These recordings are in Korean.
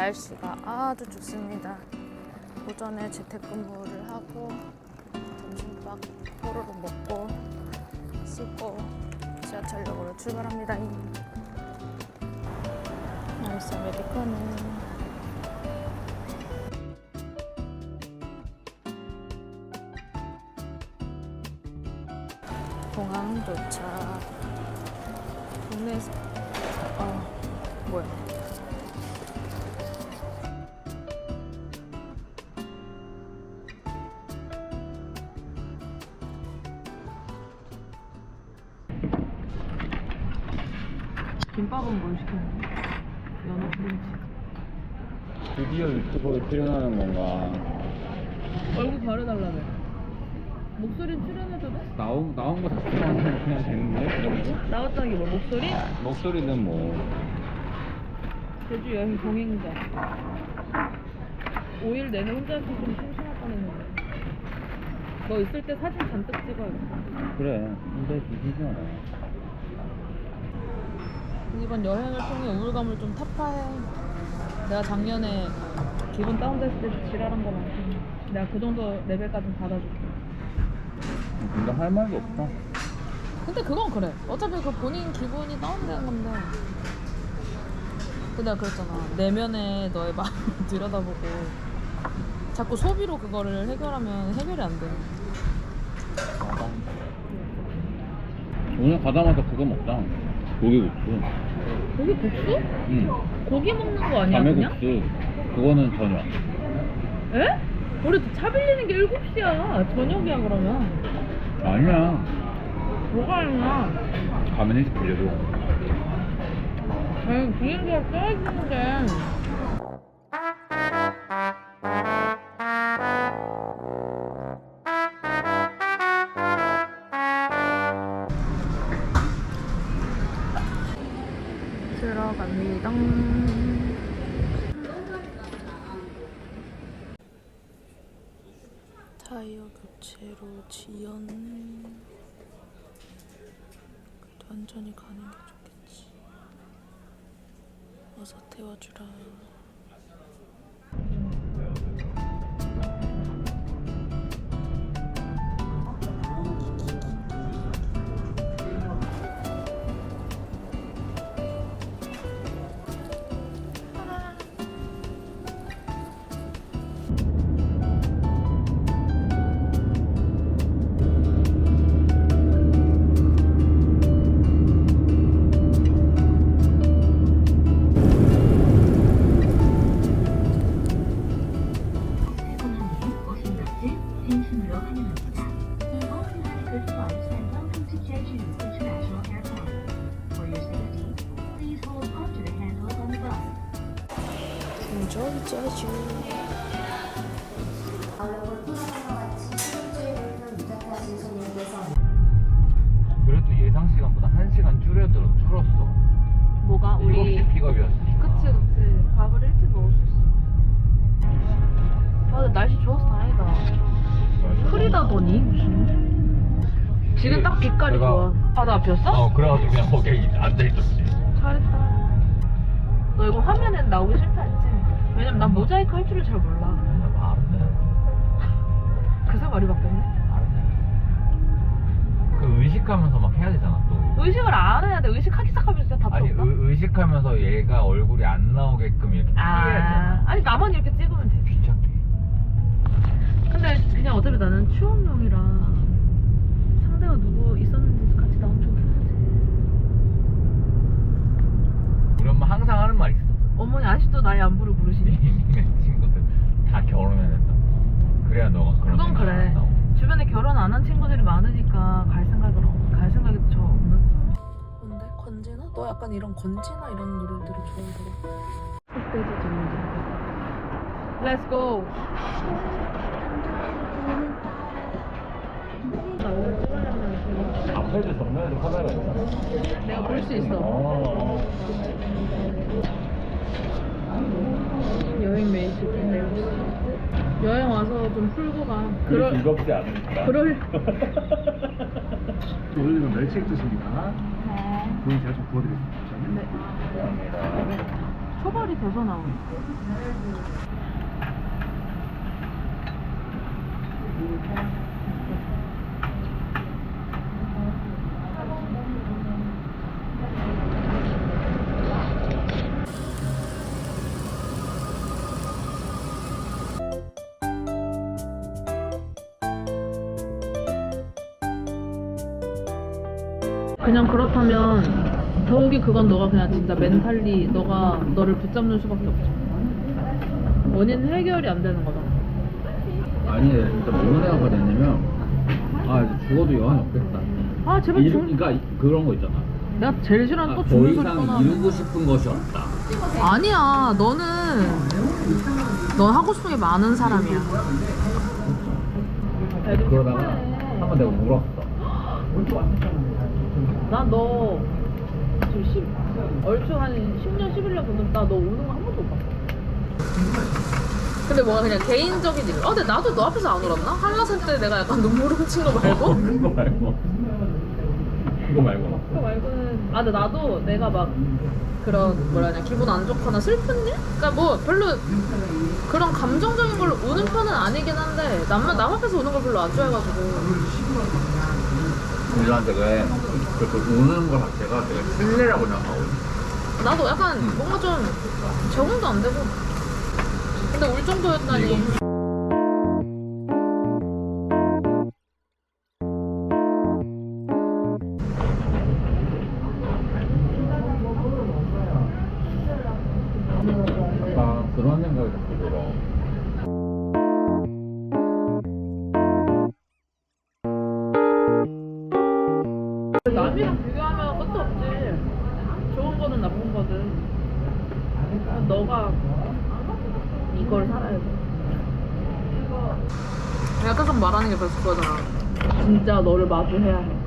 날씨가 아주 좋습니다. 오전에 재택근무를 하고 점심밥 호로록 먹고 씻고 지하철역으로 출발합니다. 아이스 아메리카노. 공항 도착. 국내에서 어 뭐야? 김밥은 뭘 시켰는데? 연어 프렌치. 드디어 유튜버에 출연하는 건가? 얼굴 가려달라며. 목소리 출연해도 돼? 나온 나온 거 자체만 그냥 되는데? 나왔다는 게 뭐? 목소리? 목소리는 뭐 제주 여행 동행자. 5일 내내 혼자 있어서 좀 심심할 뻔했는데. 너 있을 때 사진 잔뜩 찍어야겠다. 그래 혼자 있으면 심심하다. 이번 여행을 통해 우울감을 좀 타파해. 내가 작년에 기분 다운됐을 때 지랄한 거 많거든. 내가 그 정도 레벨까지 받아줄게. 근데 할 말도 없어. 근데 그건 그래. 어차피 그 본인 기분이 다운되는 건데. 근데 내가 그랬잖아. 내면에 너의 마음을 들여다보고 자꾸 소비로 그거를 해결하면 해결이 안 돼. 맞아. 오늘 가자마자 그거 먹자. 고기국수. 고기 국수? 응. 고기 먹는 거 아니야 그냥? 밤에국수. 그거는 저녁. 에? 우리 차 빌리는 게 7시야. 저녁이야 그러면. 아니야. 뭐가 아니야. 가면 일찍 빌려줘. 아니 비행기가 써야지는데. 들어갑니다. 타이어 교체로 지연. 그래도 안전히 가는 게 좋겠지. 어서 태워주라. Enjoy 제주. 그래도 예상 시간보다 1시간 줄여들어 줄었어. 뭐가 7시 픽업이었으니까. 그치 그치 밥을 일찍 먹을 수 있어. 아 근데 날씨 좋아서 다행이다. 흐리다더니. 지금 딱 빛깔이 내가- 좋아. 바다 비었어? 어, 그래가지고 그냥 거기에 앉아있었지. 잘했다. 너 이거 화면엔 나오기 싫다 했지? 왜냐면 난 모자이크 할 줄을 잘 몰라. 그새 말이 바뀌었네. 그 의식하면서 막 해야 되잖아, 또. 의식을 안 해야 돼. 의식하기 시작하면 진짜 답도 아니, 없다. 의, 의식하면서 얘가 얼굴이 안 나오게끔 이렇게 아, 피해야지. 아니 나만 이렇게 찍으면 되지. 귀찮게. 근데 그냥 어차피 나는 추억용이라 상대가 누구 있었는지 같이 나오면 좋긴 하지. 우리 엄마 항상 하는 말 있어. 어머니 아직도 나의 안부를? 니네 친구들 다 결혼해야 된다. 그래야 너가 그런 그건 생각 그래. 안 나고. 주변에 결혼 안 한 친구들이 많으니까 갈 생각을 없- 갈 생각이 저 없는. 뭔데 건지나? 너 약간 이런 건지나 이런 노래들을 좋아하더라. 흑돼지 전문점. Let's go. 앞에도 카메라 있어. 내가 볼 수 있어. 어. 여행 메이트 좀 여행 와서 좀 풀고 가. 그럴 즐겁지 않으니까. 그럴. 오늘은 멸치액 드십니까? 네. 그럼 제가 좀 구워드리겠습니다. 네. 감사합니다. 초벌이 돼서 나오네. 그냥 그렇다면 더욱이 그건 너가 그냥 진짜 멘탈리 너가 너를 붙잡는 수밖에 없죠. 원인 해결이 안 되는 거잖아. 아니 진짜 뭔 생각가 됐냐면 아 이제 죽어도 여한이 없겠다 아 제발 이루, 좀. 그러니까 그런 거 있잖아 내가 제일 싫어하는 아, 또 더 죽는 소리 이상. 이루고 싶은 것이 없다 아니야 너는 넌 하고 싶은 게 많은 사람이야. 그러다가 한 번 내가 울었어 나너 지금 10, 얼추 한 10년 11년 보면 나너 우는 거 한 번도 못 봤어. 근데 뭔가 그냥 개인적인 일. 아 근데 나도 너 앞에서 안 울었나? 한라산 때 내가 약간 눈물 훔친 거 말고? 그거 말고 그거 말고 그거 말고는 아 근데 나도 내가 막 그런 뭐라 하냐 기분 안 좋거나 슬픈 일? 그러니까 뭐 별로 그런 감정적인 걸로 우는 편은 아니긴 한데 남만 남 앞에서 우는 걸 별로 안 좋아해가지고 우리한테 왜 그렇게 우는 거 자체가 되게 신뢰라고 생각하고 나도 약간 음. 뭔가 좀 적응도 안 되고. 근데 울 정도였다니. 약간 남이랑 비교하면 끝도 없지. 좋은 거든 나쁜 거든. 너가 이걸 살아야지. 내가 계속 말하는 게 벌써 그거잖아. 진짜 너를 마주해야 해.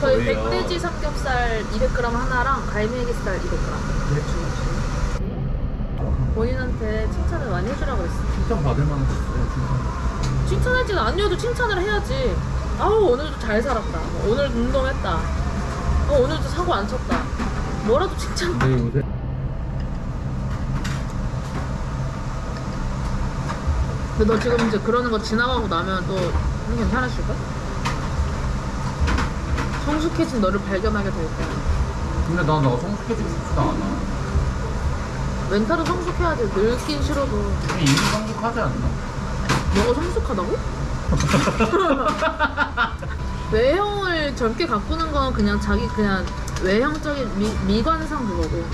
저희? 백돼지 삼겹살 200g 하나랑 갈매기살 200g 본인한테 칭찬을 많이 해주라고 했어 칭찬 받을 만한 거 있어요 진짜 칭찬하지는 아니어도 칭찬을 해야지. 아우 오늘도 잘 살았다. 뭐, 오늘 운동했다. 어, 오늘도 사고 안 쳤다. 뭐라도 칭찬. 근데 요새 근데 너 지금 이제 그러는 거 지나가고 나면 또좀 괜찮아질까? 성숙해진 너를 발견하게 될 거야. 근데 난 너가 성숙해지고 싶지도 않아 멘탈은 성숙해야지. 늙긴 싫어도. 이미 성숙하지 않나? 너가 성숙하다고? 외형을 젊게 가꾸는 건 그냥 자기 그냥 외형적인 미, 미관상 그거고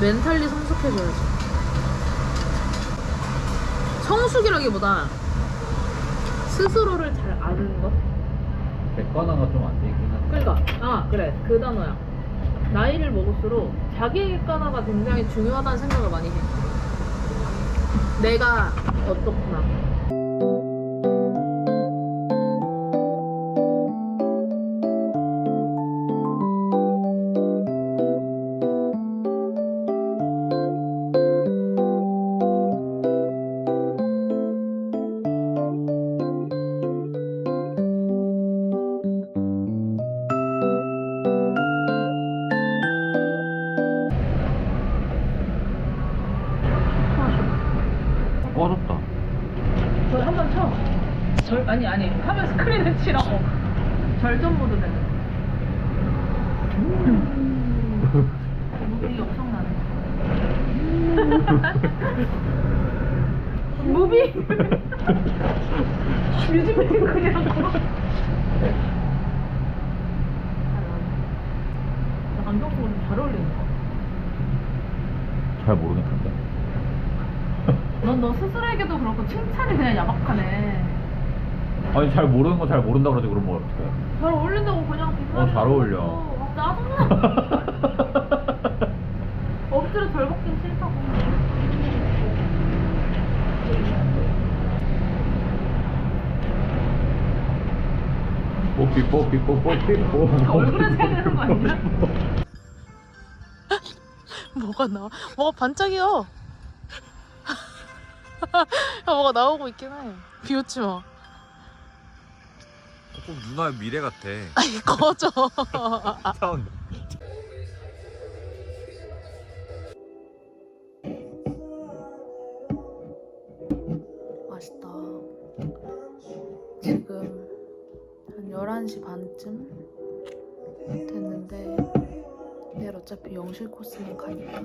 멘탈리 성숙해져야지 성숙이라기보다 스스로를 잘 아는 것? 객관화가 좀 안 되긴 하지 그러니까 아 그래 그 단어야 나이를 먹을수록 자기 객관화가 굉장히 중요하다는 생각을 많이 해. 내가 어떻구나 꺼졌다 저희 한번 쳐. 절 아니 아니 화면 스크린을 치라고. 절전 모드 되는. 무비 엄청나네. 무비. 뮤직뱅크냐고. 안경도 잘 어울리는 거. 잘 모르겠는데 넌 너 그렇고 칭찬이 그냥 야박하네. 아니 잘 모르는 거 잘 모른다 그러지 그럼 뭐 어떡해 잘 어울린다고 그냥 어, 잘 어울려. 아, 짜증나. 엎드려 덜 벗긴 싫다고. 뽀삐 뽀삐 뽀 뽀삐 뽀 얼굴에 새야 되는 거 아니야? 뭐가 나와? 뭐가 반짝이요. 야, 뭐가 나오고 있긴 해. 비웃지 마. 꼭 누나의 미래 같아. 아이 꺼져. 사운. 맛있다. 지금 한 11시 반쯤 됐는데 내일 어차피 영실 코스만 가니까